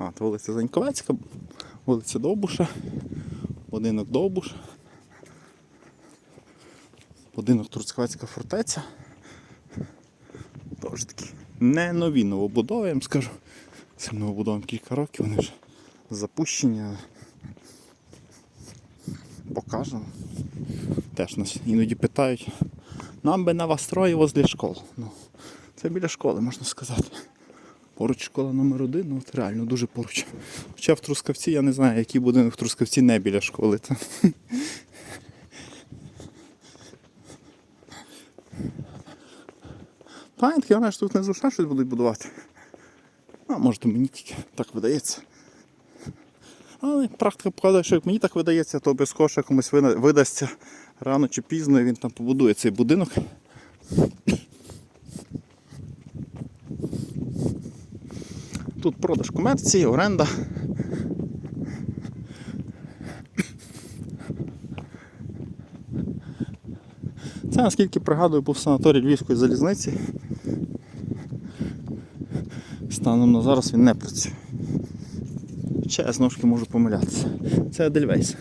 А, це вулиця Заньковецька, вулиця Довбуша, будинок Довбуш, будинок Трускавецька фортеця. Тож такі не нові новобудови, я вам скажу. Цим новобудовам кілька років, вони вже запущені. Покажемо. Теж нас іноді питають. Нам би новострої возле школ. Ну, це біля школи, можна сказати. Поруч школа номер один, ну от реально дуже поруч. Хоча в Трускавці я не знаю, який будинок в Трускавці не біля школи. Та. Пам'ятки, вони ж тут не ще щось будуть будувати. А може то мені тільки так видається. Але практика показує, що як мені так видається, то без коша комусь видасться рано чи пізно і він там побудує цей будинок. Тут продаж комерції, оренда. Це, наскільки пригадую, був санаторій Львівської залізниці. Станом на зараз він не працює. Хоча я знову ж таки можу помилятися. Це Едельвейс.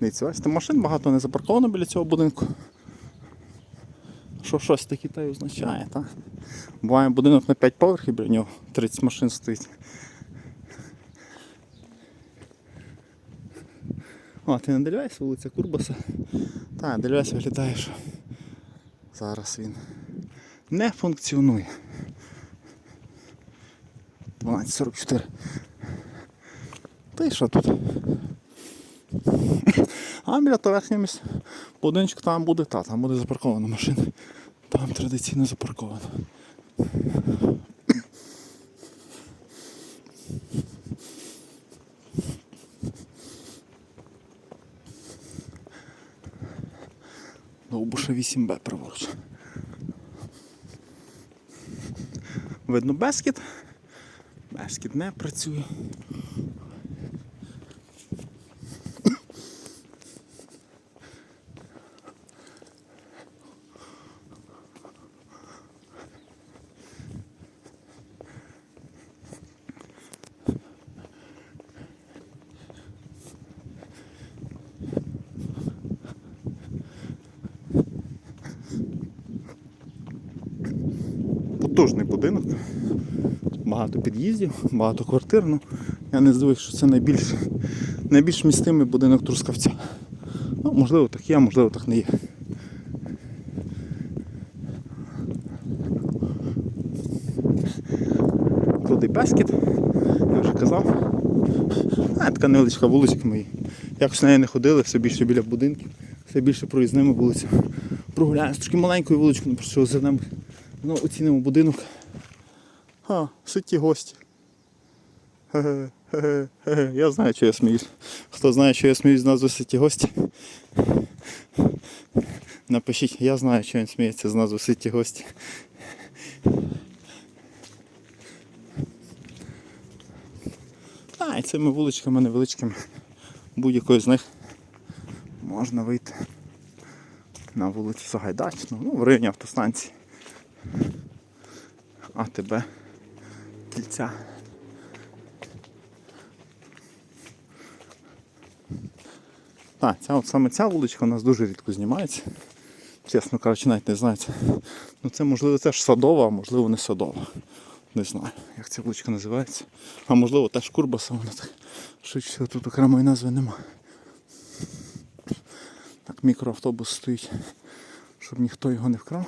Дивіться, бачите, машин багато не запарковано біля цього будинку. Що щось таке та й означає, так? Буває будинок на 5 поверхів, біля нього 30 машин стоїть. О, ти на Дельвейс, вулиця Курбаса. Так, Дельвейс виглядає, що зараз він не функціонує. 12.44. Та й що тут? А біля того верхнього місця будиночок там буде, та, там буде запаркована машина. Там традиційно запарковано. Довбуша 8Б праворуч. Видно Бескіт. Бескіт не працює. Потужний будинок. Багато під'їздів, багато квартир. Ну, я не здивуюсь, що це найбільш, найбільш містимий будинок Трускавця. Ну, можливо, так є, можливо, так не є. Тут і Бескіт, я вже казав. А, така невеличка вуличка мої. Якось на неї не ходили, все більше біля будинків, все більше проїзними вулицями. Прогуляємося трошки маленькою вуличкою, ну, просто озирнемо, ну, оцінимо будинок. А, ситі гості. Я знаю, що я сміюсь. Хто знає, що я сміюсь з назви ситі гості. Напишіть, я знаю, що він сміється з назви ситі гості. А, і цими вуличками невеличкими. Будь-якою з них можна вийти на вулицю Сагайдачну, ну, в районі автостанції. АТБ кільця. Так, ця от саме ця вуличка у нас дуже рідко знімається. Чесно кажучи, навіть не знаю. Ну це можливо теж садова, а можливо не садова. Не знаю, як ця вуличка називається. А можливо теж Курбаса, вона так. Швидше тут окремої назви нема. Так, мікроавтобус стоїть, щоб ніхто його не вкрав.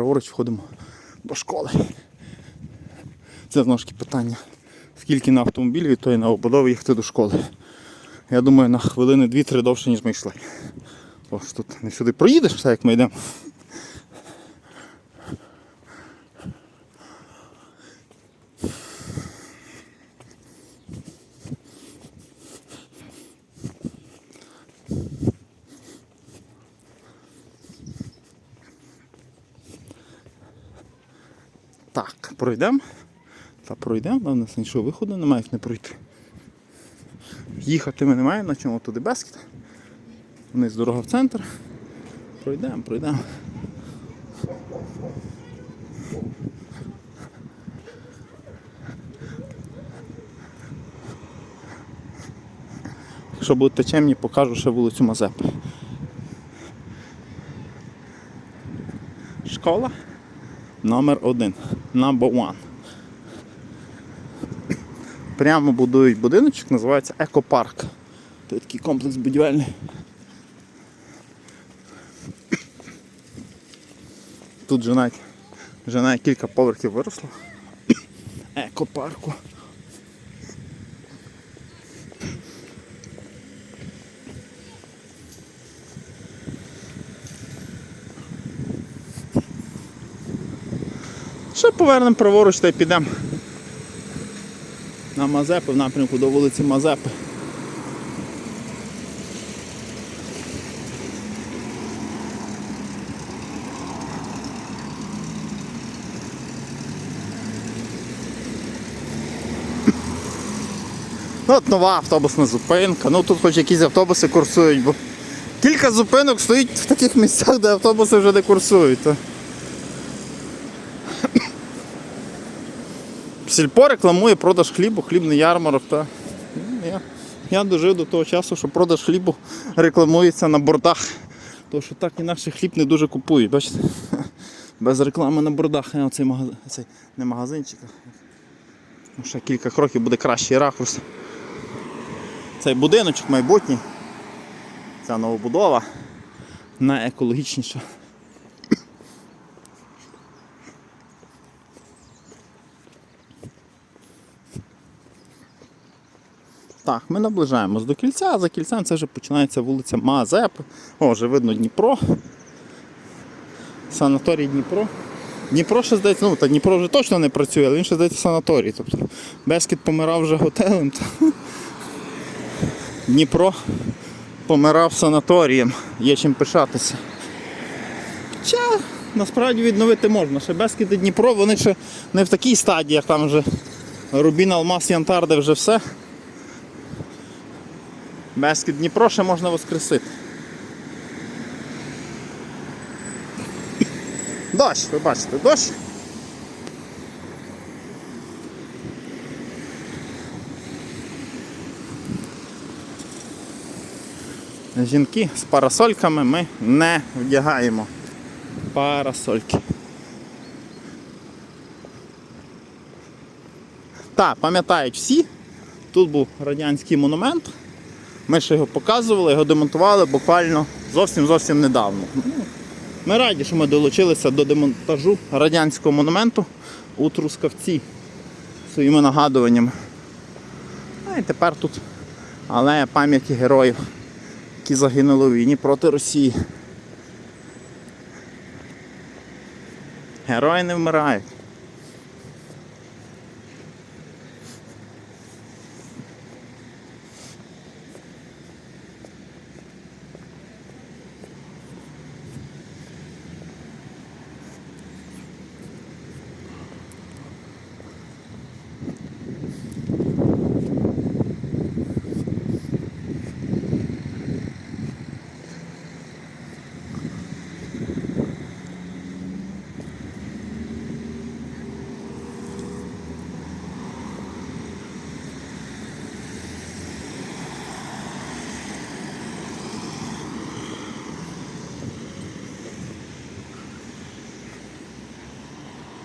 Праворуч входимо до школи. Це знову ж таки питання. Скільки на автомобілі від тої на обудові їхати до школи. Я думаю, на хвилини 2-3 довше, ніж ми йшли. Ось тут не сюди проїдеш, все як ми йдемо. Так, пройдемо. Та пройдемо, але у нас іншого виходу немає, як не пройти. Їхати ми не маємо, на чому туди Бескіт. Вниз дорога в центр. Пройдемо, пройдемо. Якщо будете чемні, покажу ще вулицю Мазепи. Школа номер один. Number one. Прямо будують будиночок, називається Екопарк. Це такий комплекс будівельний. Тут вже навіть, вже навіть кілька поверхів виросло. Екопарку. Ще повернемо праворуч та й підемо на Мазепи в напрямку до вулиці Мазепи. Ну, от нова автобусна зупинка. Ну тут хоч якісь автобуси курсують, бо кілька зупинок стоїть в таких місцях, де автобуси вже не курсують. Сільпо рекламує продаж хлібу, хлібний ярмарок. Та... Я, я дожив до того часу, що продаж хлібу рекламується на бордах. Тому що так інакше хліб не дуже купують. Бачите? Без реклами на бордах. Оцей магазин, цей не магазинчик. ну, Ще кілька кроків буде кращий ракурс. Цей будиночок майбутній. Ця новобудова найекологічніша. Так, ми наближаємось до кільця, а за кільцем це вже починається вулиця Мазеп. О, вже видно Дніпро. Санаторій Дніпро. Дніпро ще здається, ну та Дніпро вже точно не працює, але він ще здається санаторій. Тобто Бескіт помирав вже готелем. то Дніпро помирав санаторієм, є чим пишатися. Хоча насправді відновити можна. Ще Бескіт і Дніпро, вони ще не в такій стадії, як там вже Рубін, Алмаз, Янтар, де вже все. Бескіт Дніпро ще можна воскресити. Дощ, ви бачите, дощ. Жінки з парасольками ми не вдягаємо. Парасольки. Так, пам'ятають всі, тут був радянський монумент. Ми ще його показували, його демонтували буквально зовсім зовсім недавно. Ну, Ми раді, що ми долучилися до демонтажу радянського монументу у Трускавці своїми нагадуваннями. А і тепер тут алея пам'яті героїв, які загинули у війні проти Росії. Герої не вмирають.